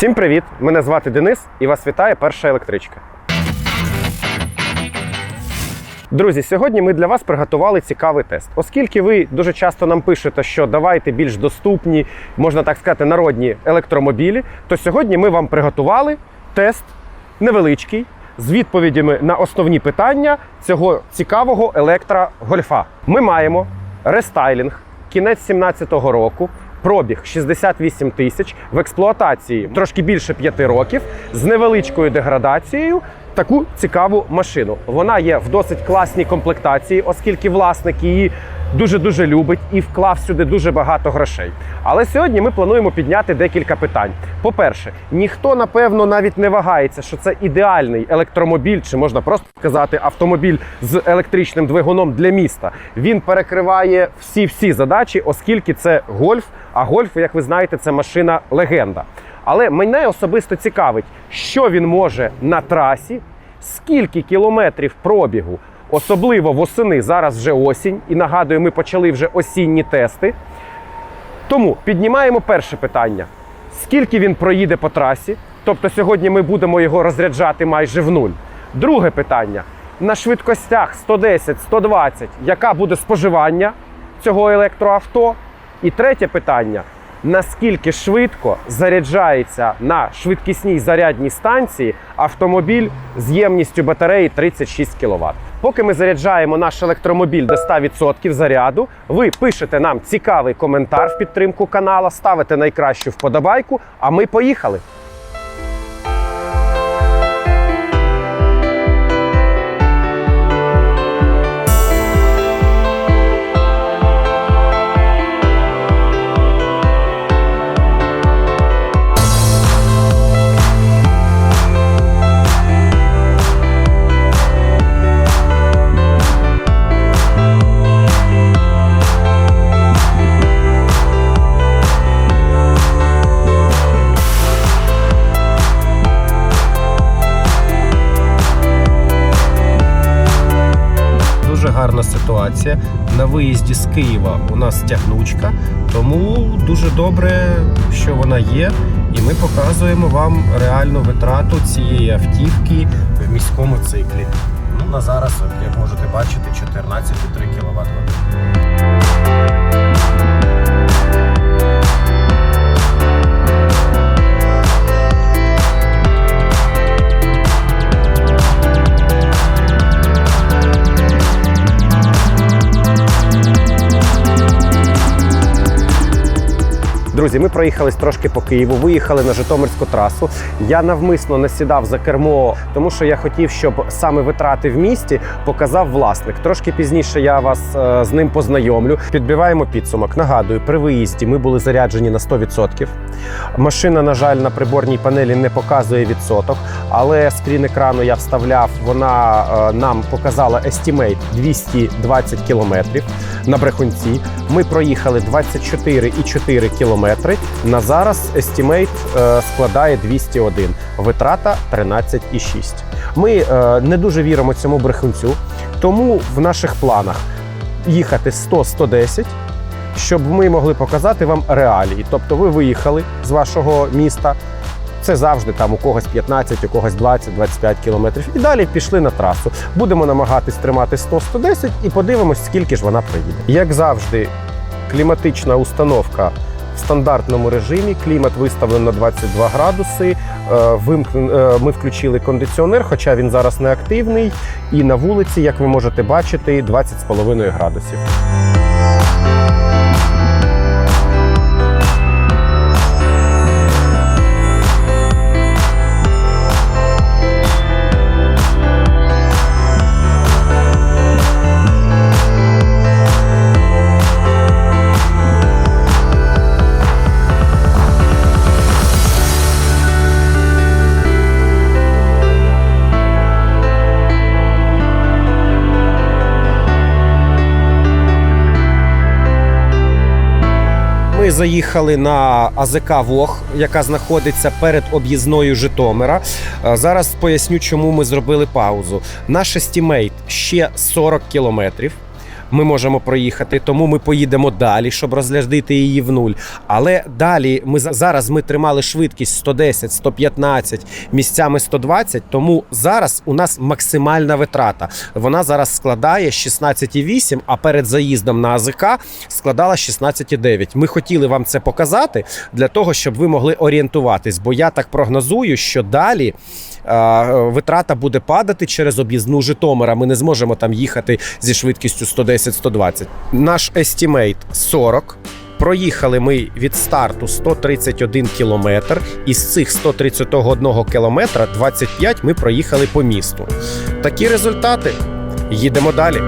Всім привіт! Мене звати Денис і вас вітає перша електричка. Друзі, сьогодні ми для вас приготували цікавий тест. Оскільки ви дуже часто нам пишете, що давайте більш доступні, можна так сказати, народні електромобілі, то сьогодні ми вам приготували тест невеличкий з відповідями на основні питання цього цікавого електрогольфа. Ми маємо рестайлінг, кінець 17-го року. Пробіг 68 тисяч в експлуатації трошки більше 5 років з невеличкою деградацією. Таку цікаву машину. Вона є в досить класній комплектації, оскільки власник її дуже дуже любить і вклав сюди дуже багато грошей. Але сьогодні ми плануємо підняти декілька питань. По-перше, ніхто напевно навіть не вагається, що це ідеальний електромобіль, чи можна просто сказати автомобіль з електричним двигуном для міста. Він перекриває всі всі задачі, оскільки це гольф. А гольф, як ви знаєте, це машина легенда. Але мене особисто цікавить, що він може на трасі, скільки кілометрів пробігу, особливо восени. Зараз вже осінь, і нагадую, ми почали вже осінні тести. Тому піднімаємо перше питання: скільки він проїде по трасі? Тобто сьогодні ми будемо його розряджати майже в нуль. Друге питання: на швидкостях 110, 120, яка буде споживання цього електроавто? І третє питання: наскільки швидко заряджається на швидкісній зарядній станції автомобіль з ємністю батареї 36 кВт. Поки ми заряджаємо наш електромобіль до 100% заряду, ви пишете нам цікавий коментар в підтримку канала, ставите найкращу вподобайку, а ми поїхали. Ситуація. На виїзді з Києва у нас тягнучка, тому дуже добре, що вона є. І ми показуємо вам реальну витрату цієї автівки в міському циклі. Ну, на зараз, як можете бачити, 14,3 кВт Друзі, ми проїхались трошки по Києву, виїхали на Житомирську трасу. Я навмисно не сідав за кермо, тому що я хотів, щоб саме витрати в місті показав власник. Трошки пізніше я вас е, з ним познайомлю. Підбиваємо підсумок. Нагадую, при виїзді ми були заряджені на 100%. Машина, на жаль, на приборній панелі не показує відсоток, але скрін екрану я вставляв. Вона е, нам показала estimate 220 кілометрів на брехунці. Ми проїхали 24,4 кілометри. На зараз estimate е, складає 201. Витрата 13,6. Ми е, не дуже віримо цьому брехунцю, тому в наших планах їхати 100-110, щоб ми могли показати вам реалії. Тобто ви виїхали з вашого міста. Це завжди там у когось 15, у когось 20-25 кілометрів. І далі пішли на трасу. Будемо намагатись тримати 100-110 і подивимось, скільки ж вона приїде. Як завжди, кліматична установка стандартному режимі. Клімат виставлено на 22 градуси. Е, е, Ми включили кондиціонер, хоча він зараз не активний. І на вулиці, як ви можете бачити, 20,5 градусів. Ми заїхали на АЗК Вог, яка знаходиться перед об'їзною Житомира. Е, Зараз поясню, чому ми зробили паузу. Наш естімейт ще 40 кілометрів. Ми можемо проїхати, тому ми поїдемо далі, щоб розглядити її в нуль. Але далі ми за- зараз ми тримали швидкість 110, 115, місцями 120, тому зараз у нас максимальна витрата. Вона зараз складає 16,8, а перед заїздом на АЗК складала 16,9. Ми хотіли вам це показати для того, щоб ви могли орієнтуватись, бо я так прогнозую, що далі. Е, Витрата буде падати через об'їзну Житомира. Ми не зможемо там їхати зі швидкістю 110-120. Наш естімейт 40. Проїхали ми від старту 131 кілометр. Із цих 131 кілометра 25 ми проїхали по місту. Такі результати. Їдемо далі.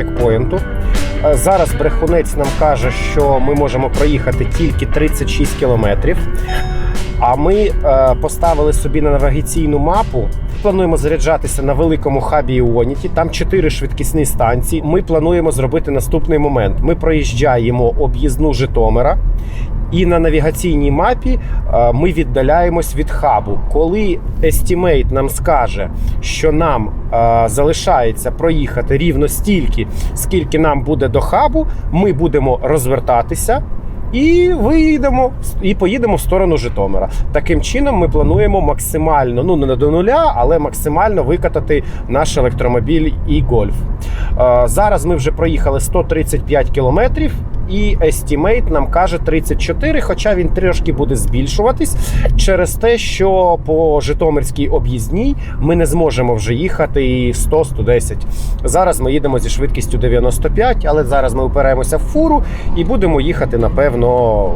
Чекпоінту. Е, Зараз брехунець нам каже, що ми можемо проїхати тільки 36 кілометрів. А ми е, поставили собі на навігаційну мапу. Плануємо заряджатися на великому хабі Іоніті. Там чотири швидкісні станції. Ми плануємо зробити наступний момент: ми проїжджаємо об'їзну Житомира. І на навігаційній мапі е, ми віддаляємось від хабу. Коли Estimate нам скаже, що нам е, залишається проїхати рівно стільки, скільки нам буде до хабу, ми будемо розвертатися. І виїдемо і поїдемо в сторону Житомира. Таким чином, ми плануємо максимально, ну не до нуля, але максимально викатати наш електромобіль і гольф. Е, зараз ми вже проїхали 135 кілометрів, і Estimate нам каже 34, хоча він трошки буде збільшуватись через те, що по Житомирській об'їзній ми не зможемо вже їхати і 100-110. Зараз ми їдемо зі швидкістю 95, але зараз ми упираємося в фуру і будемо їхати, напевно,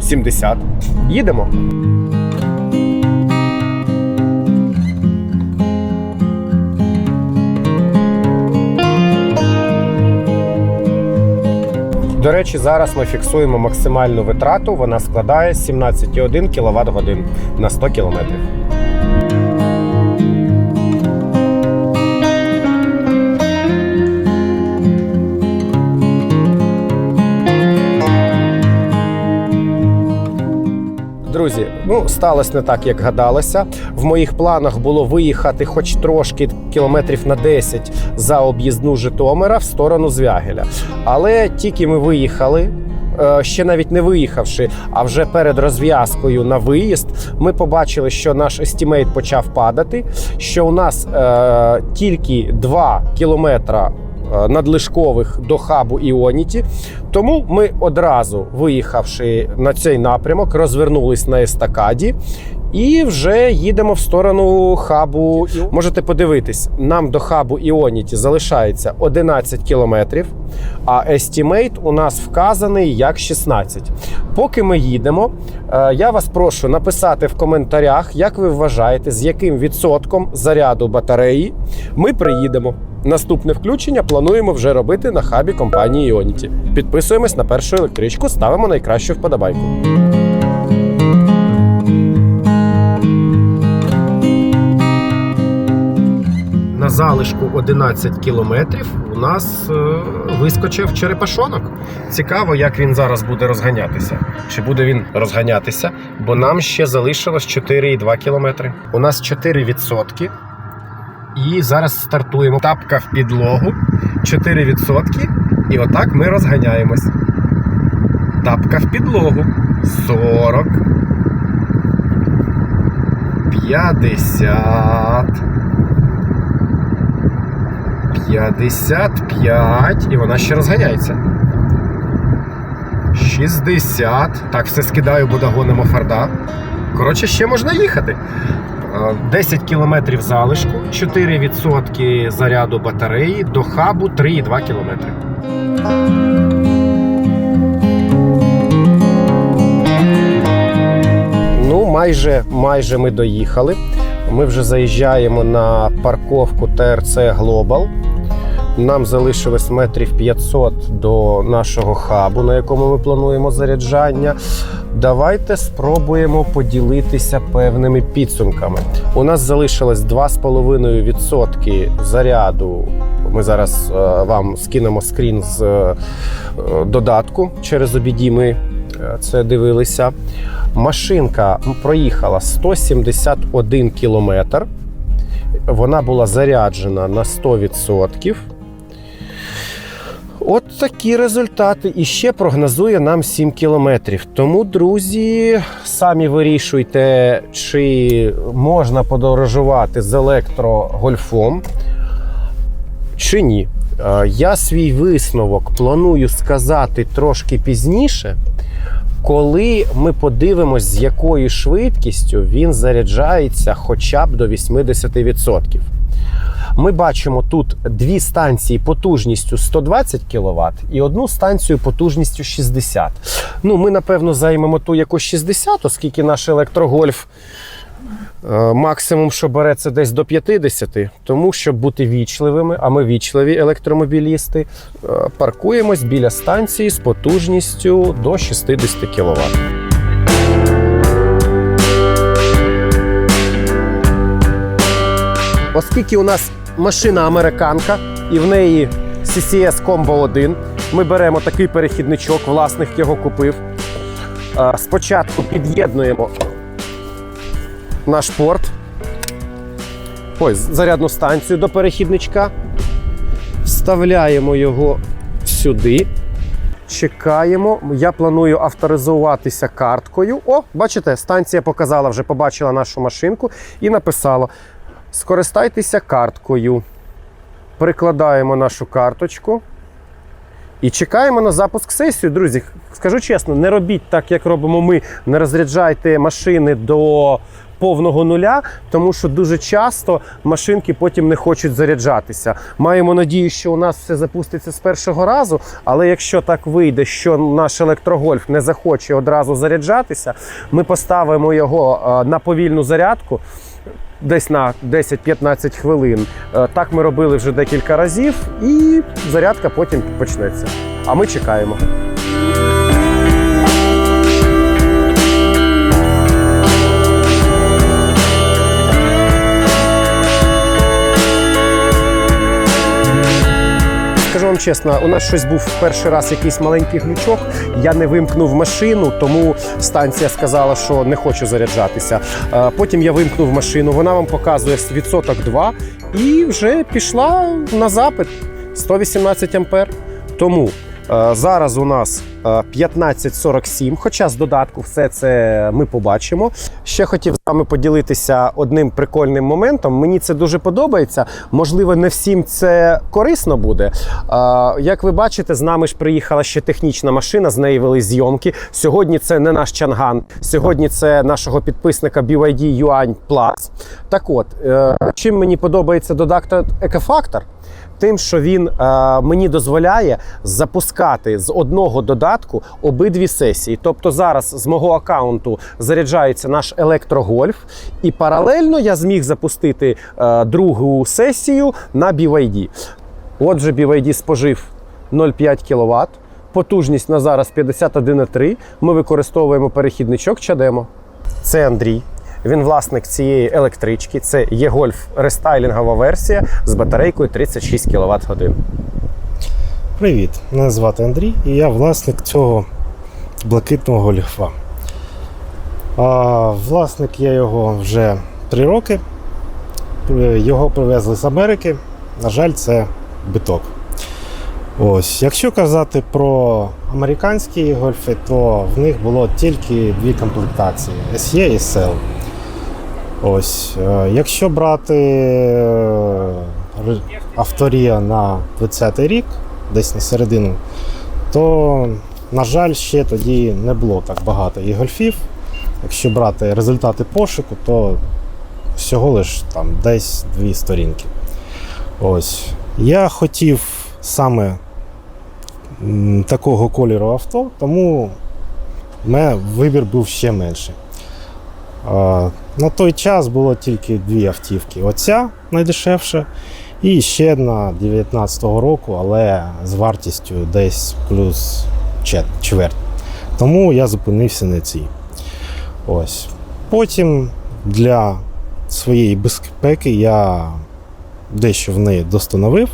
70. Їдемо. До речі, зараз ми фіксуємо максимальну витрату. Вона складає 17,1 кВт годин на 100 км. Ну сталося не так, як гадалося. В моїх планах було виїхати хоч трошки кілометрів на 10 за об'їзну Житомира в сторону Звягеля. Але тільки ми виїхали. е, Ще навіть не виїхавши, а вже перед розв'язкою на виїзд, ми побачили, що наш естімейт почав падати. Що у нас е, тільки 2 кілометра надлишкових до хабу Іоніті. Тому ми одразу, виїхавши на цей напрямок, розвернулись на естакаді. І вже їдемо в сторону хабу. Можете подивитись, нам до хабу Іоніті залишається 11 кілометрів, а естімейт у нас вказаний як 16. Поки ми їдемо, е, я вас прошу написати в коментарях, як ви вважаєте, з яким відсотком заряду батареї ми приїдемо. Наступне включення плануємо вже робити на хабі компанії Ionity. Підписуємось на першу електричку, ставимо найкращу вподобайку. Залишку 11 кілометрів у нас е, вискочив черепашонок. Цікаво, як він зараз буде розганятися. Чи буде він розганятися? Бо нам ще залишилось 4,2 кілометри. У нас 4%. І зараз стартуємо. Тапка в підлогу, 4%. І отак ми розганяємось. Тапка в підлогу. 40. 50. 55. І вона ще розганяється. 60. Так, все скидаю, бо догонимо фарда. Коротше, ще можна їхати. Е, 10 кілометрів залишку, 4% заряду батареї, до хабу 3,2 кілометри. Ну, майже, майже ми доїхали. Ми вже заїжджаємо на парковку ТРЦ Глобал. Нам залишилось метрів 500 до нашого хабу, на якому ми плануємо заряджання. Давайте спробуємо поділитися певними підсумками. У нас залишилось 2,5% заряду. Ми зараз е, вам скинемо скрін з е, додатку через обіді. Ми е, це дивилися. Машинка проїхала 171 кілометр. Вона була заряджена на 100%. От такі результати. І ще прогнозує нам 7 кілометрів. Тому, друзі, самі вирішуйте, чи можна подорожувати з електрогольфом, чи ні. Е, Я свій висновок планую сказати трошки пізніше, коли ми подивимось, з якою швидкістю він заряджається хоча б до 80%. Ми бачимо тут дві станції потужністю 120 кВт і одну станцію потужністю 60. Ну, ми, напевно, займемо ту якусь 60, оскільки наш електрогольф е, максимум, що бере, це десь до 50. Тому, щоб бути вічливими, а ми вічливі електромобілісти, е, паркуємось біля станції з потужністю до 60 кВт. Оскільки у нас машина американка і в неї CCS Combo 1, ми беремо такий перехідничок, власник його купив. Спочатку під'єднуємо наш порт, ой, зарядну станцію до перехідничка, вставляємо його сюди. Чекаємо. Я планую авторизуватися карткою. О, бачите, станція показала, вже побачила нашу машинку і написала: скористайтеся карткою. Прикладаємо нашу карточку і чекаємо на запуск сесію. Друзі, скажу чесно, не робіть так, як робимо ми. Не розряджайте машини до повного нуля, тому що дуже часто машинки потім не хочуть заряджатися. Маємо надію, що у нас все запуститься з першого разу, але якщо так вийде, що наш електрогольф не захоче одразу заряджатися, ми поставимо його е, на повільну зарядку. Десь на 10-15 хвилин. Е, Так ми робили вже декілька разів, і зарядка потім почнеться. А ми чекаємо. Скажу вам чесно, у нас щось був перший раз якийсь маленький глючок. Я не вимкнув машину, тому станція сказала, що не хочу заряджатися. Потім я вимкнув машину, вона вам показує відсоток 2 і вже пішла на запит 118 ампер. Тому зараз у нас 15.47, хоча з додатку все це ми побачимо. Ще хотів з вами поділитися одним прикольним моментом. Мені це дуже подобається. Можливо, не всім це корисно буде. Е, Як ви бачите, з нами ж приїхала ще технічна машина, з неї вели зйомки. Сьогодні це не наш чанган, сьогодні це нашого підписника BYD Yuan Plus. Так от, е, чим мені подобається додаток Екофактор? Тим, що він е, мені дозволяє запускати з одного додатку обидві сесії. Тобто зараз з мого аккаунту заряджається наш електрогольф, і паралельно я зміг запустити е, другу сесію на BYD. Отже, BYD спожив 0,5 кВт, потужність на зараз 51,3. Ми використовуємо перехідничок Чадемо. Це Андрій. Він власник цієї електрички. Це є гольф рестайлінгова версія з батарейкою 36 кВт годин. Привіт, мене звати Андрій і я власник цього блакитного гольфа. А, власник я його вже 3 роки. Його привезли з Америки. На жаль, це биток. Ось, якщо казати про американські гольфи, то в них було тільки дві комплектації SE і SL. Ось, е, якщо брати е, авторія на 20-й рік, десь на середину, то, на жаль, ще тоді не було так багато і гольфів. Якщо брати результати пошуку, то всього лиш там десь дві сторінки. Ось. Я хотів саме такого кольору авто, тому в мене вибір був ще менший. На той час було тільки дві автівки. Оця найдешевша, і ще одна 19-го року, але з вартістю десь плюс чверть. Тому я зупинився на цій. Ось. Потім для своєї безпеки я дещо в неї достановив.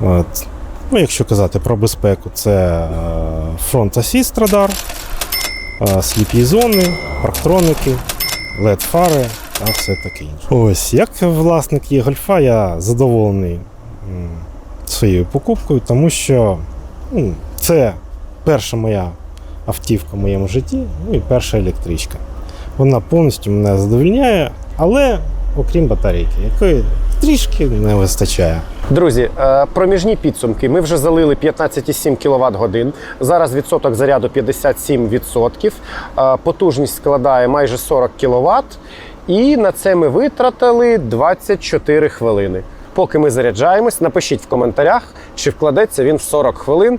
От. Ну, якщо казати про безпеку, це фронт асіст радар, сліпі зони, парктроники, led фари та все таке інше. Ось, як власник є гольфа, я задоволений своєю покупкою, тому що ну, це перша моя автівка в моєму житті, ну і перша електричка. Вона повністю мене задовольняє, але окрім батарейки, якої трішки не вистачає. Друзі, е, проміжні підсумки. Ми вже залили 15,7 кВт годин. Зараз відсоток заряду 57%. Е, Потужність складає майже 40 кВт. І на це ми витратили 24 хвилини. Поки ми заряджаємось, напишіть в коментарях, чи вкладеться він в 40 хвилин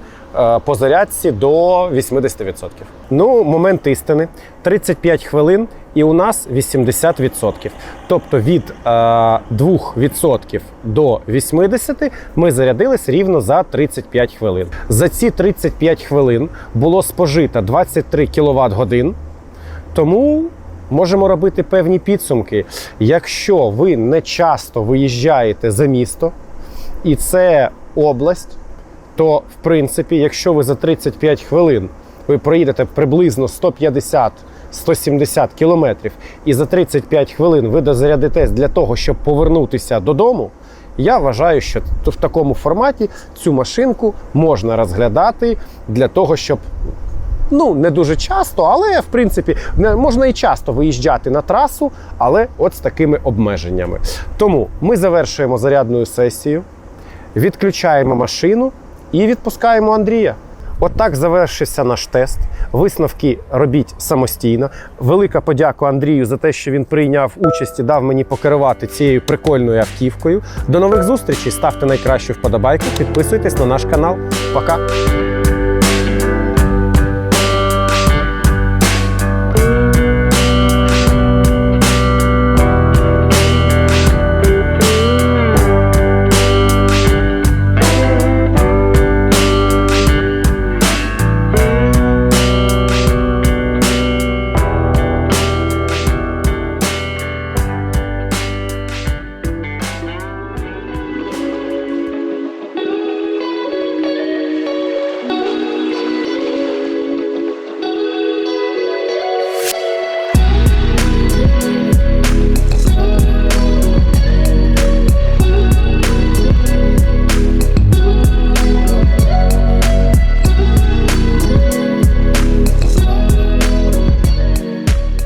по зарядці до 80%. Ну, момент істини. 35 хвилин і у нас 80%. Тобто від е, 2% до 80% ми зарядились рівно за 35 хвилин. За ці 35 хвилин було спожито 23 кВт годин. Тому можемо робити певні підсумки. Якщо ви не часто виїжджаєте за місто, і це область, то в принципі, якщо ви за 35 хвилин ви проїдете приблизно 150-170 кілометрів, і за 35 хвилин ви дозарядитесь для того, щоб повернутися додому. Я вважаю, що в такому форматі цю машинку можна розглядати для того, щоб ну не дуже часто, але в принципі можна і часто виїжджати на трасу, але от з такими обмеженнями. Тому ми завершуємо зарядну сесію, відключаємо машину і відпускаємо Андрія. От завершився наш тест. Висновки робіть самостійно. Велика подяка Андрію за те, що він прийняв участь і дав мені покерувати цією прикольною автівкою. До нових зустрічей. Ставте найкращу вподобайку, підписуйтесь на наш канал. Пока!